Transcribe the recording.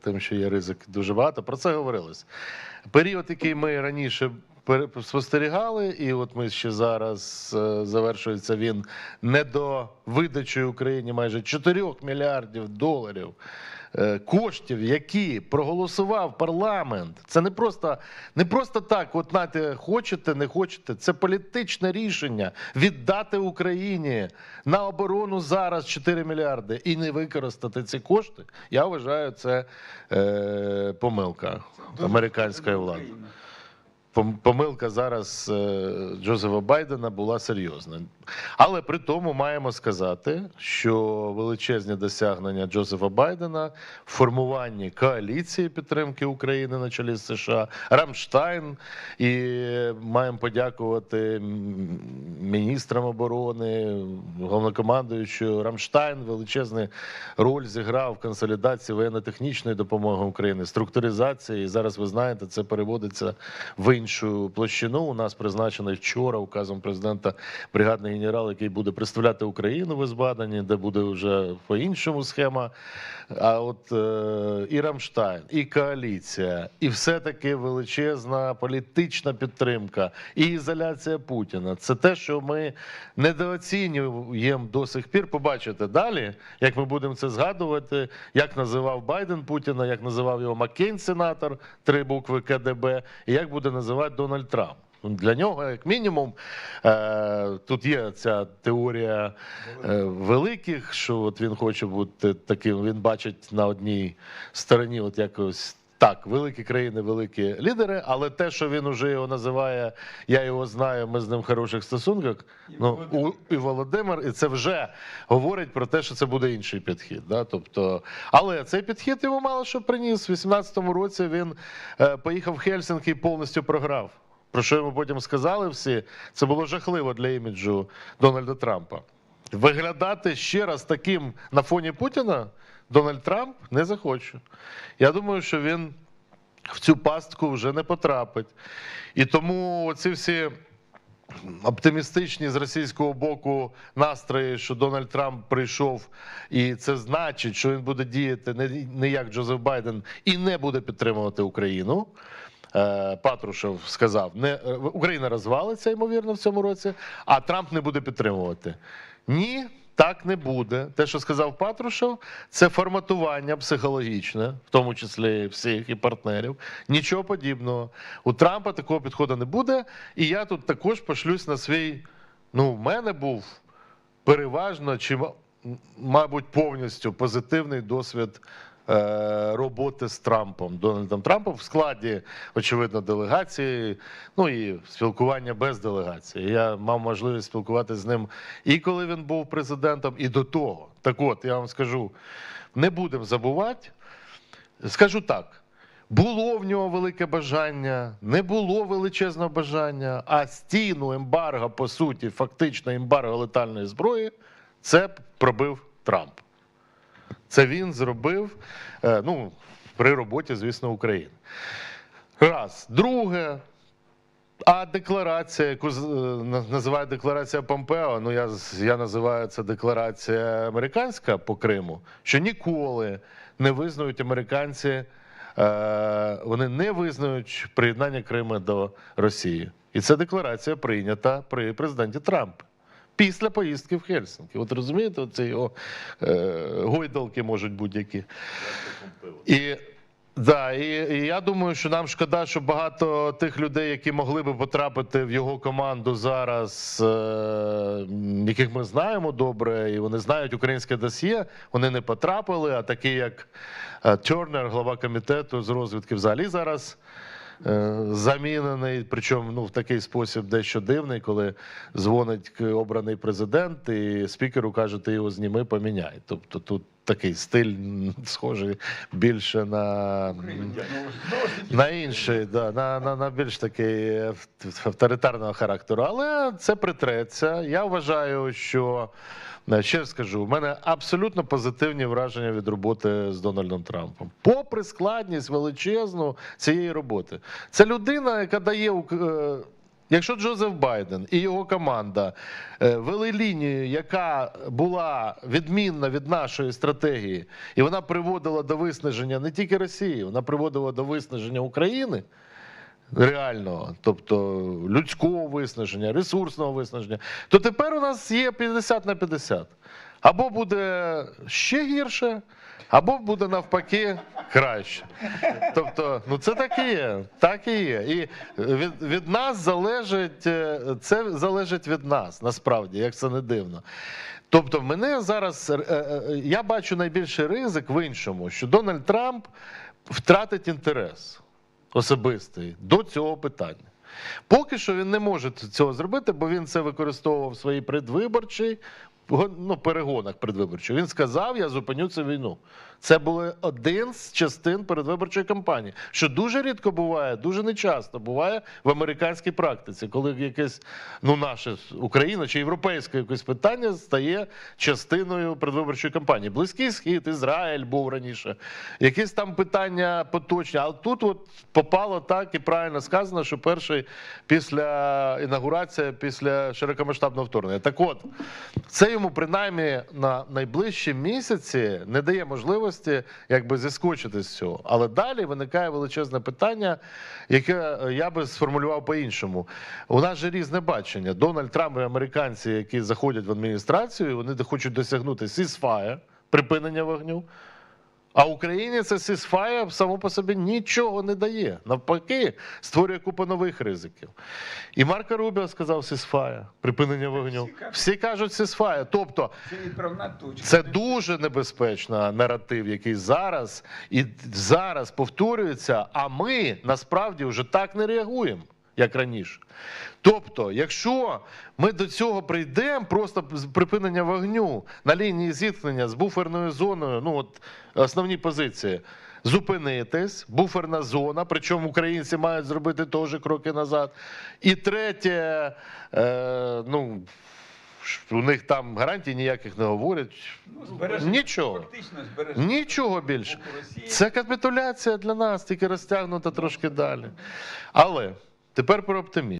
тим, що є ризик дуже багато. Про це говорилось. Період, який ми раніше спостерігали, і от ми ще зараз е, завершується він не до видачі Україні майже 4 мільярдів доларів. е, Коштів, які проголосував парламент, це не просто, не просто так. От нате хочете, не хочете. Це політичне рішення віддати Україні на оборону зараз 4 мільярди і не використати ці кошти. Я вважаю, це е, помилка американської влади. Пом- Помилка зараз е, Джозефа Байдена була серйозна. Але при тому маємо сказати, що величезні досягнення Джозефа Байдена в формуванні коаліції підтримки України на чолі США, Рамштайн, і маємо подякувати міністрам оборони, головнокомандуючу Рамштайн величезну роль зіграв в консолідації воєнно-технічної допомоги України, структуризації. І зараз ви знаєте, це переводиться в іншу площину. У нас призначений вчора указом президента бригадний генерал, який буде представляти Україну в Ізбадані, де буде вже по-іншому схема. А от е, і Рамштайн, і коаліція, і все-таки величезна політична підтримка, і ізоляція Путіна. Це те, що ми недооцінюємо до сих пір. Побачите далі, як ми будемо це згадувати, як називав Байден Путіна, як називав його Маккейн, сенатор, три букви КДБ, і як буде називати Дональд Трамп. Для нього, як мінімум, е, тут є ця теорія е, великих, що от він хоче бути таким, він бачить на одній стороні, от якось. Так, великі країни, великі лідери, але те, що він уже його називає, я його знаю, ми з ним в хороших стосунках. ну, у, і Володимир, і це вже говорить про те, що це буде інший підхід. Да? Тобто, але цей підхід йому мало що приніс. У 18-му році він е, поїхав в Хельсинки і повністю програв. Про що йому потім сказали всі, це було жахливо для іміджу Дональда Трампа. Виглядати ще раз таким на фоні Путіна Дональд Трамп не захоче. Я думаю, що він в цю пастку вже не потрапить. І тому ці всі оптимістичні з російського боку настрої, що Дональд Трамп прийшов, і це значить, що він буде діяти не, як Джозеф Байден і не буде підтримувати Україну. Е, Патрушев сказав, не е, Україна розвалиться ймовірно в цьому році, а Трамп не буде підтримувати. Ні, так не буде. Те, що сказав Патрушев, це форматування психологічне, в тому числі всіх і партнерів. Нічого подібного. У Трампа такого підходу не буде. І я тут також пошлюсь на свій. Ну, в мене був переважно чи мабуть повністю позитивний досвід. Е, Роботи з Трампом, Дональдом Трампом в складі, очевидно, делегації, ну і спілкування без делегації. Я мав можливість спілкуватися з ним і коли він був президентом, і до того. Так от, я вам скажу, не будемо забувати. Скажу так: було в нього велике бажання, не було величезного бажання, а стіну ембарго, по суті, фактично ембарго летальної зброї, це пробив Трамп. Це він зробив е, ну, при роботі, звісно, України. Раз. Друге. А декларація, яку е, називають декларація Помпео, ну я, я називаю це декларація американська по Криму, що ніколи не визнають американці, е, вони не визнають приєднання Криму до Росії. І ця декларація прийнята при президенті Трампі. Після поїздки в Хельсинки. От розумієте, оці його е, гойдалки можуть будь-які. І, да, і, і я думаю, що нам шкода, що багато тих людей, які могли би потрапити в його команду зараз, е, яких ми знаємо добре, і вони знають українське досьє, вони не потрапили. А такий, як е, Тернер, глава комітету з розвідки, взагалі зараз. Е, Замінений, причому ну в такий спосіб дещо дивний, коли дзвонить обраний президент, і спікеру каже, ти його зніми, поміняй. Тобто тут такий стиль схожий більше на, на інший, да, на, на, на більш такий авторитарного характеру. Але це притреться. Я вважаю, що е, ще раз скажу, у мене абсолютно позитивні враження від роботи з Дональдом Трампом. Попри складність величезну цієї роботи. Це людина, яка дає е, Якщо Джозеф Байден і його команда е, вели лінію, яка була відмінна від нашої стратегії, і вона приводила до виснаження не тільки Росії, вона приводила до виснаження України реального, тобто людського виснаження, ресурсного виснаження, то тепер у нас є 50 на 50. Або буде ще гірше, або буде навпаки краще. Тобто, ну це так і є. Так і є. І від, від нас залежить, е, це залежить від нас, насправді, як це не дивно. Тобто, мене зараз е, е, я бачу найбільший ризик в іншому, що Дональд Трамп втратить інтерес особистий до цього питання. Поки що він не може цього зробити, бо він це використовував в своїй предвиборчій ну, перегонах предвиборчих. Він сказав: я зупиню цю війну. Це були один з частин передвиборчої кампанії, що дуже рідко буває, дуже нечасто буває в американській практиці, коли якесь ну наше Україна чи європейське якесь питання стає частиною передвиборчої кампанії. Близький схід, Ізраїль був раніше, якісь там питання поточні. А тут от попало так і правильно сказано, що перший після інаугурації, після широкомасштабного вторгнення. Так от, це йому принаймні на найближчі місяці не дає можливості якби зіскочити з цього. Але далі виникає величезне питання, яке е, я би сформулював по-іншому. У нас же різне бачення. Дональд Трамп і американці, які заходять в адміністрацію, вони хочуть досягнути сісфая, припинення вогню. А Україні це сісфая само по собі нічого не дає. Навпаки, створює купу нових ризиків. І Марко Рубіо сказав сісфая, припинення вогню. Всі кажуть. Сісфая. Тобто, Це дуже небезпечна наратив, який зараз і зараз повторюється. А ми насправді вже так не реагуємо, як раніше. Тобто, якщо ми до цього прийдемо, просто припинення вогню на лінії зіткнення з буферною зоною, ну от основні позиції. Зупинитись, буферна зона, причому українці мають зробити теж кроки назад. І третє, е, ну у них там гарантій ніяких не говорять. Ну, збереження- Нічого. Збереження Нічого більше. Це капітуляція для нас, тільки розтягнута трошки далі. Але тепер про оптимізм.